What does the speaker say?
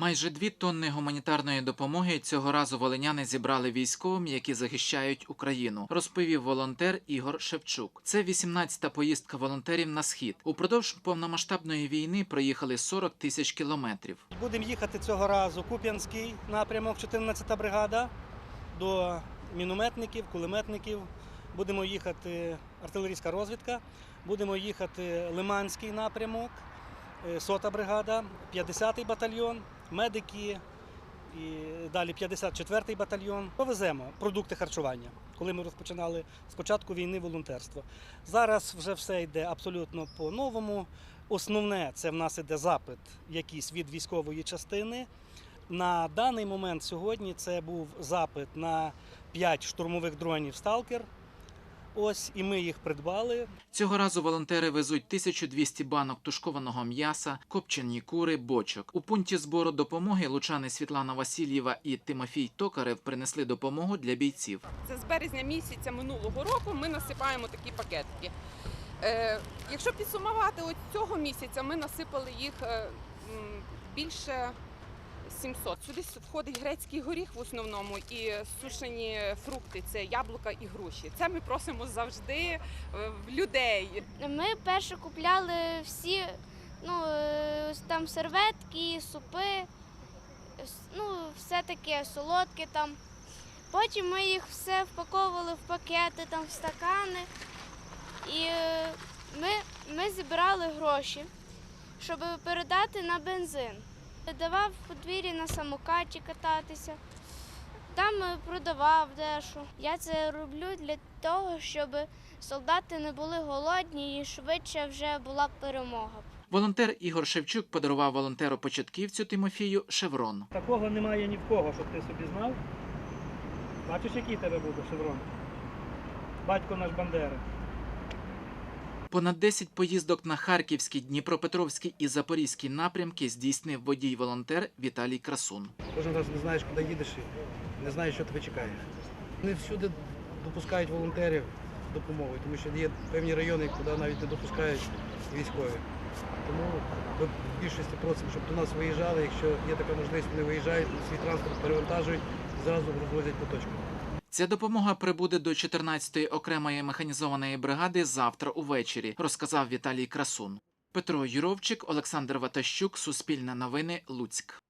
Майже дві тонни гуманітарної допомоги цього разу волиняни зібрали військовим, які захищають Україну, розповів волонтер Ігор Шевчук. Це 18-та поїздка волонтерів на схід. Упродовж повномасштабної війни проїхали 40 тисяч кілометрів. Будемо їхати цього разу Куп'янський напрямок, 14-та бригада, до мінометників, кулеметників. Будемо їхати артилерійська розвідка, будемо їхати Лиманський напрямок, е, 100-та бригада, 50-й батальйон, медики і далі 54-й батальйон. Повеземо продукти харчування, коли ми розпочинали з початку війни волонтерство. Зараз вже все йде абсолютно по-новому. Основне це в нас іде запит якийсь від військової частини. На даний момент сьогодні це був запит на 5 штурмових дронів Сталкер. Ось і ми їх придбали. Цього разу волонтери везуть 1200 банок тушкованого м'яса, копчені кури, бочок. У пункті збору допомоги лучани Світлана Васильєва і Тимофій Токарев принесли допомогу для бійців. Це з березня місяця минулого року ми насипаємо такі пакетики. Е, якщо підсумувати от цього місяця, ми насипали їх е, більше 700. Сюди входить грецький горіх в основному і сушені фрукти це яблука і груші. Це ми просимо завжди е, в людей. Ми перше купляли всі ну, е, там серветки, супи, ну, все таке солодке там. Потім ми їх все впаковували в пакети, там, в стакани. І е, ми, ми зібрали гроші, щоб передати на бензин. Давав у двірі на самокаті кататися. Там е, продавав дещо. Я це роблю для того, щоб солдати не були голодні і швидше вже була перемога. Волонтер Ігор Шевчук подарував волонтеру початківцю Тимофію шеврон. Такого немає ні в кого, щоб ти собі знав. Бачиш, який тебе буде шеврон? Батько наш Бандери. Понад 10 поїздок на Харківський, Дніпропетровський і Запорізький напрямки здійснив водій-волонтер Віталій Красун. Кожен раз не знаєш, куди їдеш і не знаєш, що тебе чекає. Не всюди допускають волонтерів з допомогою, тому що є певні райони, куди навіть не допускають військові. Тому ми в більшості просимо, щоб до нас виїжджали. Якщо є така можливість, вони виїжджають, свій транспорт перевантажують зразу розвозять по точках. Ця допомога прибуде до 14-ї окремої механізованої бригади завтра увечері, розказав Віталій Красун. Петро Юровчик, Олександр Ватащук, Суспільне новини, Луцьк.